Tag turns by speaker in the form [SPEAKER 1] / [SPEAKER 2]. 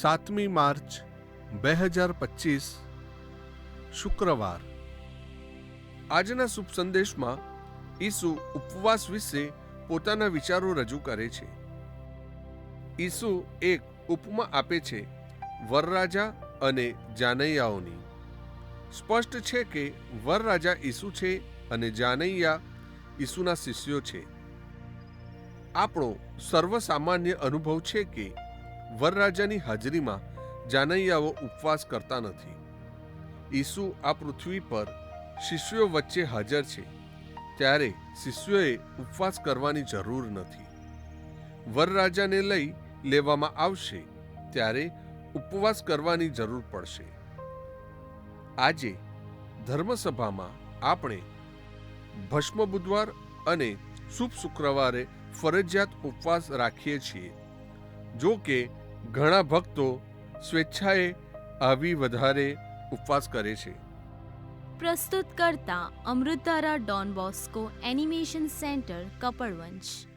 [SPEAKER 1] સાતમી માર્ચ, બે હજાર પચીસ, શુક્રવાર. આજના શુભ સંદેશમાં ઈસુ ઉપવાસ વિશે પોતાના વિચારો રજૂ કરે છે. ઈસુ એક ઉપમા આપે છે, વરરાજા અને જાનૈયાઓની. સ્પષ્ટ છે કે વરરાજા ઈસુ છે અને જાનૈયા ઈસુના શિષ્યો છે. આપણો સર્વસામાન્ય અનુભવ છે કે વરરાજાની હાજરીમાં જાનૈયાઓ ઉપવાસ કરતા નથી. ઈસુ આ પૃથ્વી પર શિષ્યો વચ્ચે હાજર છે, ત્યારે શિષ્યોએ ઉપવાસ કરવાની જરૂર નથી. વરરાજાને લઈ લેવામાં આવશે, ત્યારે ઉપવાસ કરવાની જરૂર પડશે. આજે ધર્મસભામાં આપણે ભસ્મ બુધવાર અને શુભ શુક્રવારે ફરજિયાત ઉપવાસ રાખીએ છીએ. જો કે ઘણા ભક્તો સ્વેચ્છાએ આવી વધારે ઉપવાસ કરે છે.
[SPEAKER 2] પ્રસ્તુત કરતા Amritdhara Don Bosco animation centre Kapadvanj